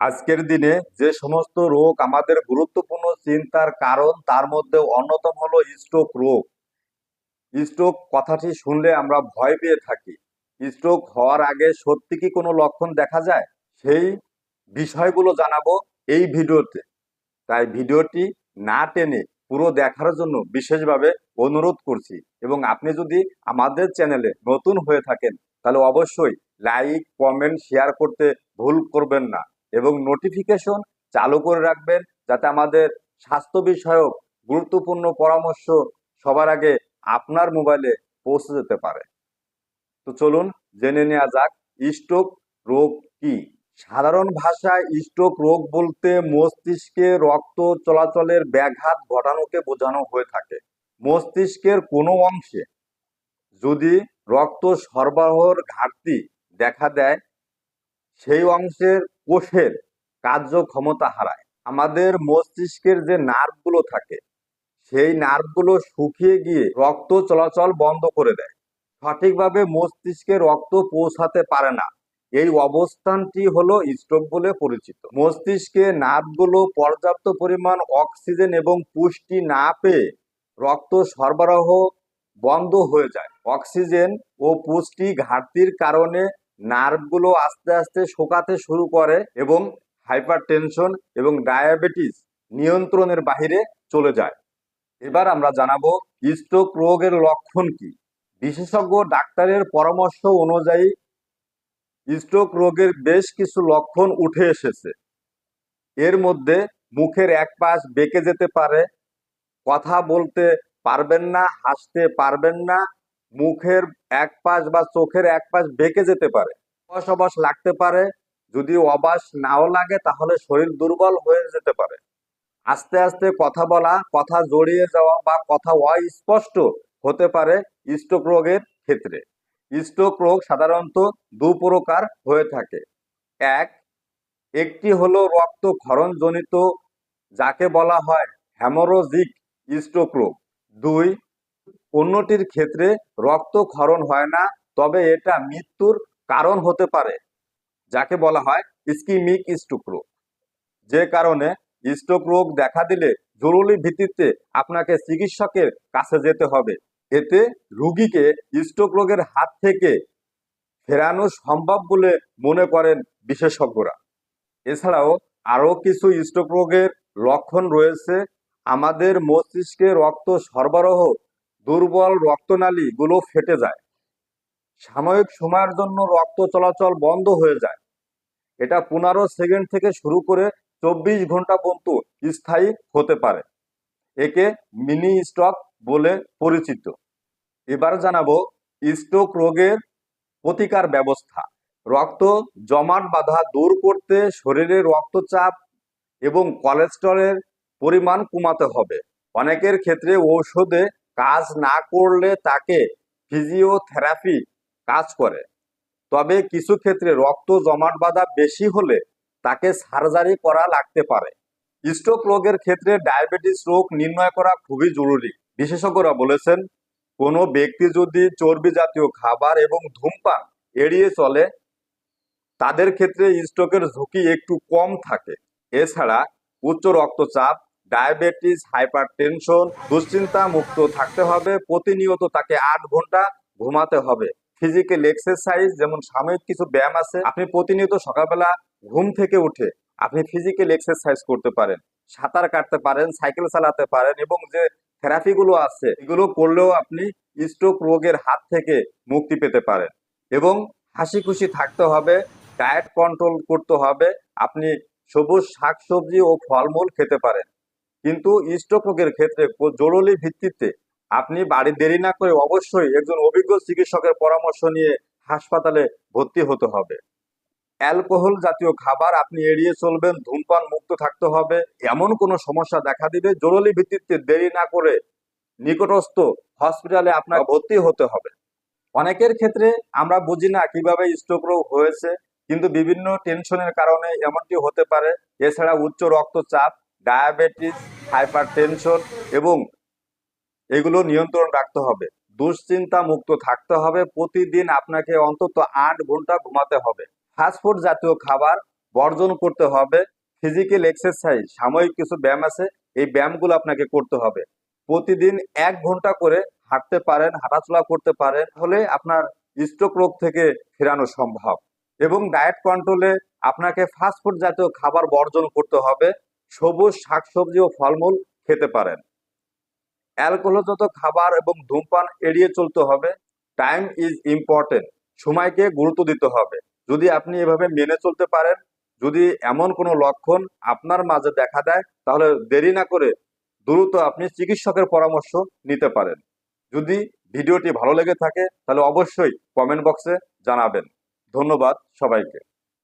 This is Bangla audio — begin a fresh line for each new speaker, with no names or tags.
আজকের দিনে যে সমস্ত রোগ আমাদের গুরুত্বপূর্ণ চিন্তার কারণ, তার মধ্যে অন্যতম হলো স্ট্রোক রোগ। স্ট্রোক কথাটি শুনলে আমরা ভয় পেয়ে থাকি। স্ট্রোক হওয়ার আগে সত্যি কি কোনো লক্ষণ দেখা যায়? সেই বিষয়গুলো জানাব এই ভিডিওতে। তাই ভিডিওটি না টেনে পুরো দেখার জন্য বিশেষভাবে অনুরোধ করছি এবং আপনি যদি আমাদের চ্যানেলে নতুন হয়ে থাকেন, তাহলে অবশ্যই লাইক, কমেন্ট, শেয়ার করতে ভুল করবেন না। এবং নোটিফিকেশন চালু করে রাখবেন যাতে আমাদের স্বাস্থ্য বিষয়ক গুরুত্বপূর্ণ পরামর্শ সবার আগে আপনার মোবাইলে পৌঁছে যেতে পারে। তো চলুন জেনে নেওয়া যাক স্ট্রোক রোগ কি? সাধারণ ভাষায় স্ট্রোক রোগ বলতে মস্তিষ্কে রক্ত চলাচলের ব্যাঘাত ঘটানোকে বোঝানো হয়ে থাকে। মস্তিষ্কের কোনো অংশে যদি রক্ত সরবরাহর ঘাটতি দেখা দেয় সেই অংশের কোষের কার্যক্ষমতা হারায়। আমাদের মস্তিষ্কের যে নার্ভগুলো থাকে, সেই নার্ভগুলো শুকিয়ে গিয়ে রক্ত চলাচল বন্ধ করে দেয়। সঠিকভাবে মস্তিষ্কে রক্ত পৌঁছাতে পারে না। এই অবস্থানটি হলো স্ট্রোক বলে পরিচিত। মস্তিষ্কে নার্ভগুলো পর্যাপ্ত পরিমাণ অক্সিজেন এবং পুষ্টি না পেয়ে রক্ত সরবরাহ বন্ধ হয়ে যায়। অক্সিজেন ও পুষ্টি ঘাটতির কারণে নার্ভগুলো আস্তে আস্তে শোকাতে শুরু করে এবং হাইপারটেনশন এবং ডায়াবেটিস নিয়ন্ত্রণের বাইরে চলে যায়। এবার আমরা জানাব স্ট্রোক রোগের লক্ষণ কি? বিশেষজ্ঞ ডাক্তারের পরামর্শ অনুযায়ী স্ট্রোক রোগের বেশ কিছু লক্ষণ উঠে এসেছে। এর মধ্যে মুখের এক পাশ বেঁকে যেতে পারে, কথা বলতে পারবেন না, হাসতে পারবেন না মুখের এক পাশ বা চোখের এক পাশ বেঁকে যেতে পারে। অবাস অবাস লাগতে পারে। যদি অবাস নাও লাগে, তাহলে শরীর দুর্বল হয়ে যেতে পারে। আস্তে আস্তে কথা বলা, কথা জড়িয়ে যাওয়া বা কথা অস্পষ্ট হতে পারে স্ট্রোক রোগের ক্ষেত্রে। স্ট্রোক রোগ সাধারণত দু প্রকার হয়ে থাকে। এক, একটি হলো রক্তক্ষরণজনিত, যাকে বলা হয় হ্যামোরোজিক স্ট্রোক রোগ। দুই অন্যটির ক্ষেত্রে রক্তক্ষরণ হয় না, তবে এটা মৃত্যুর কারণ হতে পারে, যাকে বলা হয় স্কিমিক স্ট্রোক। রোগ যে কারণে স্ট্রোক রোগ দেখা দিলে জরুরি ভিত্তিতে আপনাকে চিকিৎসকের কাছে যেতে হবে। এতে রুগীকে স্ট্রোক রোগের হাত থেকে ফেরানো সম্ভব বলে মনে করেন বিশেষজ্ঞরা। এছাড়াও আরও কিছু স্ট্রোক রোগের লক্ষণ রয়েছে। আমাদের মস্তিষ্কে রক্ত সরবরাহ দুর্বল রক্তনালী গুলো ফেটে যায়। সাময়িক সময়ের জন্য রক্ত চলাচল বন্ধ হয়ে যায়। এটা পনেরো সেকেন্ড থেকে শুরু করে চব্বিশ ঘণ্টা পর্যন্ত স্থায়ী হতে পারে। একে মিনি স্ট্রোক বলে পরিচিত। এবার জানাব স্ট্রোক রোগের প্রতিকার ব্যবস্থা। রক্ত জমাট বাধা দূর করতে শরীরে রক্তচাপ এবং কোলেস্টেরলের পরিমাণ কমাতে হবে। অনেকের ক্ষেত্রে ঔষধে কাজ না করলে তাকে ফিজিওথেরাপি কাজ করে। তবে কিছু ক্ষেত্রে রক্ত জমাট বাঁধা বেশি হলে তাকে সার্জারি করা লাগতে পারে। স্ট্রোক রোগের ক্ষেত্রে ডায়াবেটিস রোগ নির্ণয় করা খুবই জরুরি। বিশেষজ্ঞরা বলেছেন, কোনো ব্যক্তি যদি চর্বি জাতীয় খাবার এবং ধূমপান এড়িয়ে চলে, তাদের ক্ষেত্রে স্ট্রোকের ঝুঁকি একটু কম থাকে। এছাড়া উচ্চ রক্তচাপ ডায়াবেটিস, হাইপারটেনশন দুশ্চিন্তা মুক্ত থাকতে হবে, প্রতিনিয়ত তাকে আট ঘণ্টা ঘুমাতে হবে। ফিজিক্যাল এক্সারসাইজ যেমন সাময়িক কিছু ব্যায়াম আছে, আপনি প্রতিনিয়ত সকালবেলা ঘুম থেকে উঠে আপনি ফিজিক্যাল এক্সারসাইজ করতে পারেন। সাঁতার কাটতে পারেন, সাইকেল চালাতে পারেন এবং যে থেরাপিগুলো আছে, এগুলো করলেও আপনি স্ট্রোক রোগের হাত থেকে মুক্তি পেতে পারেন। এবং হাসি খুশি থাকতে হবে ডায়েট কন্ট্রোল করতে হবে, আপনি সবুজ শাকসবজি ও ফলমূল খেতে পারেন। কিন্তু স্ট্রোক রোগের ক্ষেত্রে জরুরি ভিত্তিতে আপনি বাড়ি দেরি না করে অবশ্যই একজন অভিজ্ঞ চিকিৎসকের পরামর্শ নিয়ে হাসপাতালে ভর্তি হতে হবে। অ্যালকোহল জাতীয় খাবার আপনি এড়িয়ে চলবেন, ধূমপান মুক্ত থাকতে হবে, এমন কোনো সমস্যা দেখা দিবে জরুরি ভিত্তিতে দেরি না করে নিকটস্থ হসপিটালে আপনার ভর্তি হতে হবে। অনেকের ক্ষেত্রে আমরা বুঝি না কীভাবে স্ট্রোক রোগ হয়েছে, কিন্তু বিভিন্ন টেনশনের কারণে এমনটি হতে পারে। এছাড়া উচ্চ রক্তচাপ ডায়াবেটিস হাইপার টেনশন এবং এগুলো নিয়ন্ত্রণ রাখতে হবে। দুশ্চিন্তা মুক্ত থাকতে হবে। প্রতিদিন আপনাকে অন্তত আট ঘণ্টা ঘুমাতে হবে। ফাস্টফুড জাতীয় খাবার বর্জন করতে হবে। ফিজিক্যাল এক্সারসাইজ সাময়িক কিছু ব্যায়াম আছে, এই ব্যায়ামগুলো আপনাকে করতে হবে। প্রতিদিন এক ঘণ্টা করে হাঁটতে পারেন, হাঁটাচলা করতে পারেন হলে আপনার স্ট্রোক রোগ থেকে ফেরানো সম্ভব। এবং ডায়েট কন্ট্রোলে আপনাকে ফাস্টফুড জাতীয় খাবার বর্জন করতে হবে। সবুজ শাকসবজি ও ফলমূল খেতে পারেন। অ্যালকোহলজাত খাবার এবং ধূমপান এড়িয়ে চলতে হবে। টাইম ইজ ইম্পর্টেন্ট সময়কে গুরুত্ব দিতে হবে। যদি আপনি এভাবে মেনে চলতে পারেন, যদি এমন কোনো লক্ষণ আপনার মাঝে দেখা দেয়, তাহলে দেরি না করে দ্রুত আপনি চিকিৎসকের পরামর্শ নিতে পারেন। যদি ভিডিওটি ভালো লেগে থাকে, তাহলে অবশ্যই কমেন্ট বক্সে জানাবেন। ধন্যবাদ সবাইকে।